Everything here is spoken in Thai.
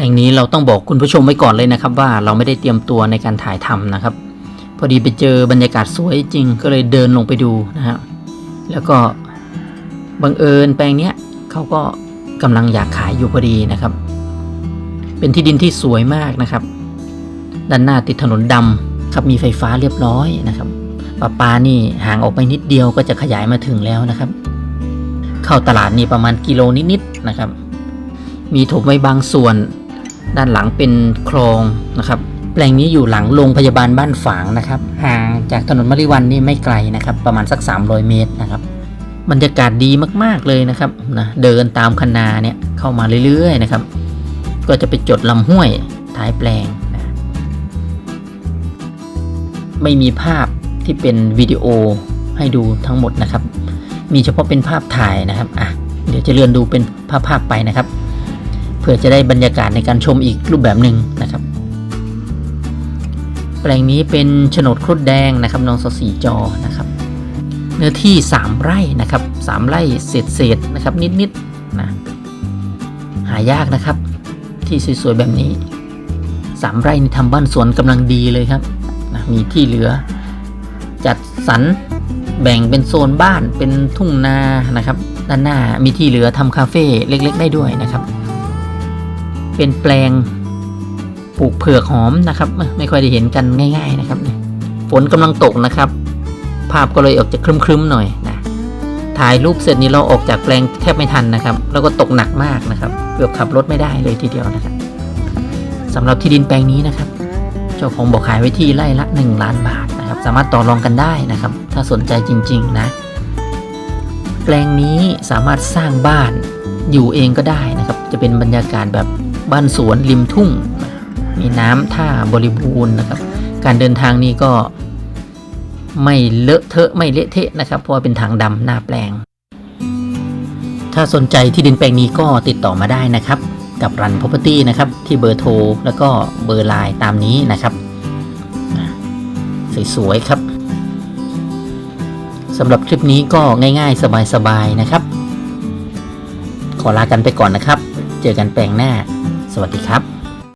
ลงนี้เราต้องบอกคุณผู้ชมไว้ก่อนเลยนะครับ ว่าเราไม่ได้เตรียมตัวในการถ่ายทำนะครับ พอดีไปเจอบรรยากาศสวยจริงก็เลยเดินลงไปดูนะฮะแล้วก็บังเอิญแปลงเนี้ยเขาก็กำลังอยากขายอยู่พอดีนะครับ เป็นที่ดินที่สวยมากนะครับ ด้านหน้าติดถนนดำครับมีไฟฟ้าเรียบร้อยนะครับปะปานี่ห่างออกไปนิดเดียวก็จะขยายมาถึงแล้วนะครับ เข้าตลาดนี่ประมาณกิโลนิดๆนะครับ มีถมไว้บางส่วน ด้านหลังเป็นคลองนะครับแปลงนี้อยู่หลังโรงพยาบาลบ้านฝางนะครับห่างจากถนนมริวันนี่ไม่ไกลนะครับ ประมาณสัก 300 เมตรนะครับบรรยากาศดีมาก ๆเลยนะครับนะเดินตามคันาเนี่ยเข้ามาเรื่อยๆนะครับ ก็จะไปจดลำห้วยท้ายแปลงนะไม่มีภาพที่เป็นวิดีโอให้ดูทั้งหมดนะครับ มีเฉพาะเป็นภาพถ่ายนะครับอะเดี๋ยวจะเลื่อนดูเป็นภาพๆไปนะครับ พื่อจะได้บรรยากาศในการชมอีกรูปแบบหนึ่งนะครับ แปลงนี้เป็นโฉนดครุฑแดงนะครับน้องสสีจอนะครับ เนื้อที่ 3 ไร่นะครับ3ไร่เศษเศษนะครับนิดๆนะหายากนะครับ ที่สวยๆแบบนี้ 3 ไร่นี่ทำบ้านสวนกำลังดีเลยครับนะมีที่เหลือ จัดสรรแบ่งเป็นโซนบ้านเป็นทุ่งนานะครับ ด้านหน้ามีที่เหลือทำคาเฟ่เล็ก ๆ ได้ด้วยนะครับ เป็นแปลงปลูกเผือกหอมนะครับ ไม่ค่อยได้เห็นกันง่าย ๆนะครับฝนกำลังตกนะครับ ภาพก็เลยออกจะครึ้มๆหน่อยนะถ่ายรูปเสร็จนี้เราออกจากแปลงแทบไม่ทันนะครับ แล้วก็ตกหนักมากนะครับเกือบขับรถไม่ได้เลยทีเดียวนะครับสำหรับที่ดินแปลงนี้นะครับ เจ้าของบอกขายไว้ที่ไร่ละ 1 ล้านบาทนะครับ สามารถต่อรองกันได้นะครับ ถ้าสนใจจริง ๆ นะ แปลงนี้สามารถสร้างบ้านอยู่เองก็ได้นะครับ จะเป็นบรรยากาศแบบ บ้านสวนริมทุ่ง มีน้ำท่าบริบูรณ์นะครับ การเดินทางนี้ก็ไม่เลอะเทอะไม่เละเทะนะครับเพราะว่าเป็นทางดำหน้าแปลง ถ้าสนใจที่ดินแปลงนี้ก็ติดต่อมาได้นะครับ กับรัน property นะครับที่เบอร์โทรแล้วก็เบอร์ไลน์ตามนี้นะครับสวยๆครับสำหรับคลิปนี้ก็ง่าย ๆ สบาย ๆ นะครับ ขอลากันไปก่อนนะครับ เจอกันแปลงหน้า วัสดีครับ